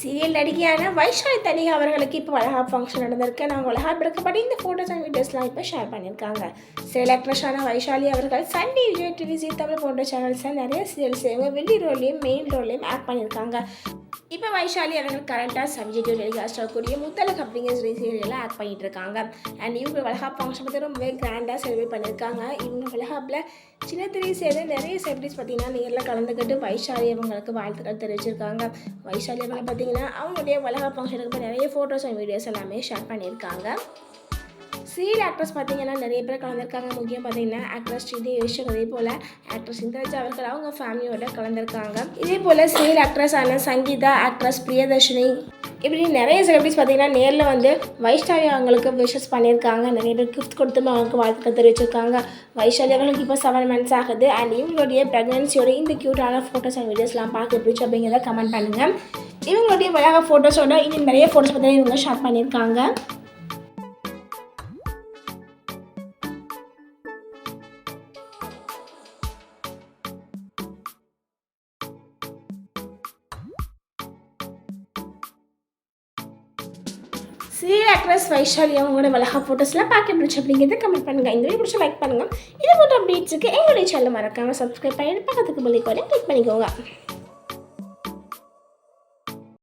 Serial நடிகையான Vaishali Thanika அவர்களுக்கு இப்போ அழகா ஃபங்க்ஷன் நடந்திருக்கு. நான் வளகாப் எடுக்கப்பட்டு இந்த ஃபோட்டோஸ் அண்ட் வீடியோஸ்லாம் இப்போ ஷேர் பண்ணியிருக்காங்க. சில ஆக்ட்ரஸான வைஷாலி அவர்கள் Sunday Vijay TV Zee Tamil போன்ற சேனல்ஸில் நிறைய சீரியல்ஸ் இவங்க வெள்ளி ரோல்லையும் மெயின் ரோல்லையும் ஆட் பண்ணியிருக்காங்க. இப்போ வைஷாலி அவர்கள் கரண்ட்டாக சப்ஜெக்ட் டெலிகாஸ்ட் ஆகக்கூடிய முத்தலக் அப்படிங்கிற சொல்லி சீரியலில் ஆக்ட் பண்ணிட்டு இருக்காங்க அண்ட் இவங்க வளகாப் ஃபங்க்ஷன் பற்றி ரொம்பவே கிராண்டாக செலிப்ரேட் பண்ணியிருக்காங்க. இவங்க வளகாப்பில் சின்ன திரை சேர்ந்து நிறைய செலிபிரிட்டிஸ் பார்த்தீங்கன்னா நேரில் கலந்துக்கிட்டு வைஷாலி அவங்களுக்கு வாழ்த்துக்கள் தெரிவிச்சிருக்காங்க. வைஷாலி அவங்க பார்த்தீங்கன்னா அவங்களுடைய வளகாப் ஃபங்க்ஷனுக்கு நிறைய ஃபோட்டோஸ் அண்ட் வீடியோஸ் எல்லாமே ஷேர் பண்ணியிருக்காங்க. சீரியல் ஆக்ட்ரஸ் பார்த்தீங்கன்னா நிறைய பேர் கலந்துருக்காங்க. முக்கியம் பார்த்தீங்கன்னா ஆக்ட்ரஸ் ஸ்ரீதே யோஷக் அதே போல் ஆக்ட்ரஸ் இந்திரஜா அவர்கள் அவங்க ஃபேமிலியோட கலந்துருக்காங்க. இதே போல் சீரியல் ஆக்ட்ரஸ் ஆன சங்கீதா ஆக்ட்ரஸ் பிரியதர்ஷினி இப்படி நிறைய செலிபிரிட்டிஸ் பார்த்தீங்கன்னா நேரில் வந்து வைஷ்ணவி அவங்களுக்கு விஷஸ் பண்ணியிருக்காங்க. நிறைய பேர் கிஃப்ட் கொடுத்து அவங்களுக்கு வாழ்த்துக்கள் தெரிவிச்சிருக்காங்க. வைஷாலி அவங்களுக்கு இப்போ செவன் மந்த்ஸ் ஆகுது. அண்ட் இவங்களுடைய ப்ரெக்னன்சியோட இந்த க்யூட்டான ஃபோட்டோஸ் அண்ட் வீடியோஸ்லாம் பார்க்க பிடிச்சி அப்படிங்கிறத கமெண்ட் பண்ணுங்கள் இவங்களுடைய வளக ஃபோட்டோஸோட இன்னும் நிறைய ஃபோட்டோஸ் பார்த்தீங்கன்னா இவங்க ஷேர் பண்ணியிருக்காங்க. சீரியல் ஆக்ட்ரஸ் வைஷாலி அவங்களோட வளகா ஃபோட்டோஸ்லாம் பார்க்க பிடிச்சி அப்படிங்கிறத கமெண்ட் பண்ணுங்கள் இந்த வீடியோ பிடிச்ச லைக் பண்ணுங்கள் இது போன்ற அப்டேட்ஸுக்கு எங்களுடைய சேனல் மறக்காமல் சப்ஸ்கிரைப் பண்ணிட்டு பக்கத்துக்கு பிள்ளைக்கு கிளிக் பண்ணிக்கோங்க.